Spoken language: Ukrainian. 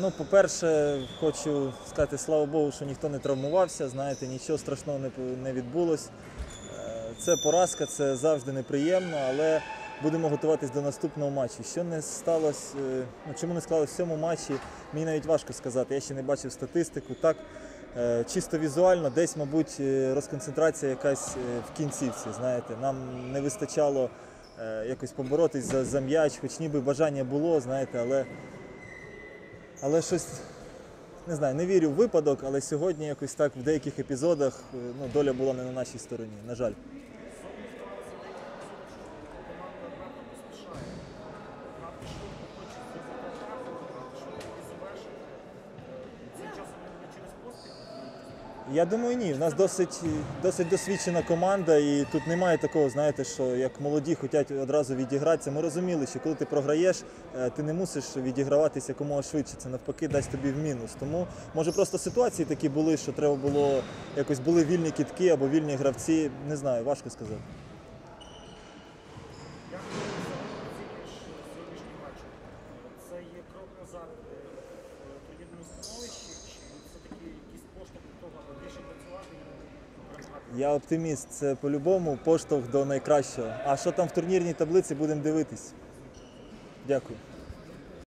Ну, по-перше, хочу сказати, слава Богу, що ніхто не травмувався. Знаєте, нічого страшного не, відбулось. Е, Це поразка, це завжди неприємно, але будемо готуватись до наступного матчу. Що не сталося, е, ну, чому не склалось в цьому матчі, мені навіть важко сказати. Я ще не бачив статистику. Так, е, чисто візуально, десь, мабуть, розконцентрація якась в кінцівці. Знаєте, нам не вистачало якось поборотись за, за м'яч, хоч ніби бажання було, знаєте, але. Але щось не знаю, не вірю в випадок, але сьогодні якось так в деяких епізодах е, ну, доля була не на нашій стороні. На жаль. Я думаю, ні. У нас досить, досить досвідчена команда, і тут немає такого, знаєте, що як молоді хочуть одразу відігратися. Ми розуміли, що коли ти програєш, е, ти не мусиш відіграватися якомога швидше. Це навпаки дасть тобі в мінус. Тому може просто ситуації такі були, що треба було якось були вільні кітки або вільні гравці. Не знаю, важко сказати. Матч? Це є крок назад е, в турнірному становищі, Я оптиміст. Це по-любому поштовх до найкращого. А що там в турнірній таблиці, будемо дивитись. Дякую.